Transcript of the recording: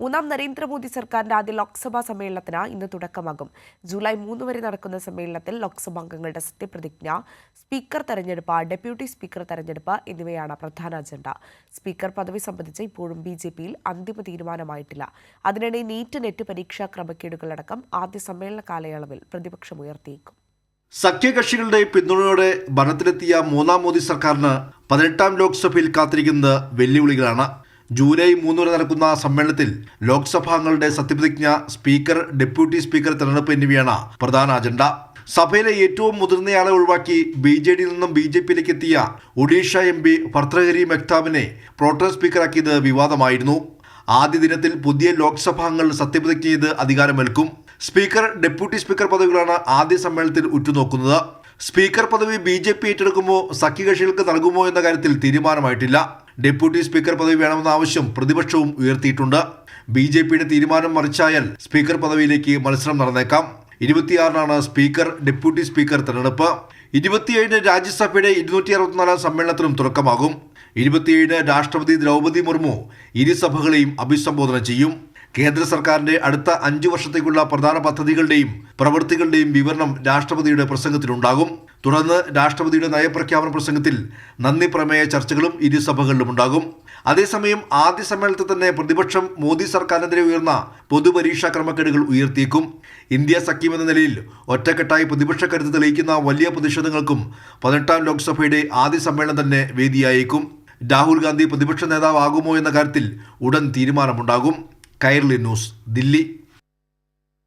മൂന്നാം നരേന്ദ്രമോദി സർക്കാരിന്റെ ആദ്യ ലോക്സഭാ സമ്മേളനത്തിന് ഇന്ന് തുടക്കമാകും. ജൂലൈ മൂന്ന് വരെ നടക്കുന്ന സമ്മേളനത്തിൽ ലോക്സഭാംഗങ്ങളുടെ സത്യപ്രതിജ്ഞ സ്പീക്കർ തെരഞ്ഞെടുപ്പ് ഡെപ്യൂട്ടി സ്പീക്കർ തെരഞ്ഞെടുപ്പ് എന്നിവയാണ് പ്രധാന അജണ്ട. സ്പീക്കർ പദവി സംബന്ധിച്ച് ഇപ്പോഴും ബി ജെ പിയിൽ അന്തിമ തീരുമാനമായിട്ടില്ല. അതിനിടെ നീറ്റ് നെറ്റ് പരീക്ഷാ ക്രമക്കേടുകളടക്കം ആദ്യ സമ്മേളന കാലയളവിൽ പ്രതിപക്ഷം ഉയർത്തിയേക്കും. സഖ്യകക്ഷികളുടെ പിന്തുണയോടെ ഭരണത്തിലെത്തിയ മൂന്നാം മോദി സർക്കാരിന് പതിനെട്ടാം ലോക്സഭയിൽ കാത്തിരിക്കുന്നത് വെല്ലുവിളികളാണ്. ജൂലൈ മൂന്ന് വരെ നടക്കുന്ന സമ്മേളനത്തിൽ ലോക്സഭാംഗങ്ങളുടെ സത്യപ്രതിജ്ഞ സ്പീക്കർ ഡെപ്യൂട്ടി സ്പീക്കർ തെരഞ്ഞെടുപ്പ് എന്നിവയാണ് പ്രധാന അജണ്ട. സഭയിലെ ഏറ്റവും മുതിർന്നയാളെ ഒഴിവാക്കി ബി ജെ ഡിയിൽ നിന്നും ബി ജെ പിയിലേക്ക് എത്തിയ ഒഡീഷ എം പി ഭർത്തഹരി മെഹ്താബിനെ പ്രോട്ടം സ്പീക്കറാക്കിയത് വിവാദമായിരുന്നു. ആദ്യ ദിനത്തിൽ പുതിയ ലോക്സഭാംഗങ്ങൾ സത്യപ്രതിജ്ഞ ചെയ്ത് അധികാരമേൽക്കും. സ്പീക്കർ ഡെപ്യൂട്ടി സ്പീക്കർ പദവികളാണ് ആദ്യ സമ്മേളനത്തിൽ ഉറ്റുനോക്കുന്നത്. സ്പീക്കർ പദവി ബി ജെ പി ഏറ്റെടുക്കുമോ സഖ്യകക്ഷികൾക്ക് നൽകുമോ എന്ന കാര്യത്തിൽ തീരുമാനമായിട്ടില്ല. ഡെപ്യൂട്ടി സ്പീക്കർ പദവി വേണമെന്ന ആവശ്യം പ്രതിപക്ഷവും ഉയർത്തിയിട്ടുണ്ട്. ബി ജെ പിയുടെ തീരുമാനം മറിച്ചായാൽ സ്പീക്കർ പദവിയിലേക്ക് മത്സരം നടന്നേക്കാം. ഇരുപത്തിയാറിനാണ് സ്പീക്കർ ഡെപ്യൂട്ടി സ്പീക്കർ തെരഞ്ഞെടുപ്പ്. ഇരുപത്തിയേഴിന് രാജ്യസഭയുടെ ഇരുന്നൂറ്റി അറുപത്തിനാലാം സമ്മേളനത്തിനും തുടക്കമാകും. ഇരുപത്തിയേഴിന് രാഷ്ട്രപതി ദ്രൗപദി മുർമു ഇരുസഭകളെയും അഭിസംബോധന ചെയ്യും. കേന്ദ്ര സർക്കാരിന്റെ അടുത്ത അഞ്ചു വർഷത്തേക്കുള്ള പ്രധാന പദ്ധതികളുടെയും പ്രവൃത്തികളുടെയും വിവരണം രാഷ്ട്രപതിയുടെ പ്രസംഗത്തിലുണ്ടാകും. തുടർന്ന് രാഷ്ട്രപതിയുടെ നയപ്രഖ്യാപന പ്രസംഗത്തിൽ നന്ദി പ്രമേയ ചർച്ചകളും ഇരുസഭകളിലും ഉണ്ടാകും. അതേസമയം ആദ്യ സമ്മേളനത്തിൽ തന്നെ പ്രതിപക്ഷം മോദി സർക്കാരിനെതിരെ ഉയർന്ന പൊതുപരീക്ഷാ ക്രമക്കേടുകൾ ഉയർത്തിയേക്കും. ഇന്ത്യ സഖ്യം എന്ന നിലയിൽ ഒറ്റക്കെട്ടായി പ്രതിപക്ഷ കരുത്ത് തെളിയിക്കുന്ന വലിയ പ്രതിഷേധങ്ങൾക്കും പതിനെട്ടാം ലോക്സഭയുടെ ആദ്യ സമ്മേളനം തന്നെ വേദിയായേക്കും. രാഹുൽ ഗാന്ധി പ്രതിപക്ഷ നേതാവാകുമോ എന്ന കാര്യത്തിൽ ഉടൻ തീരുമാനമുണ്ടാകും. കൈർലി ന്യൂസ് ദില്ലി.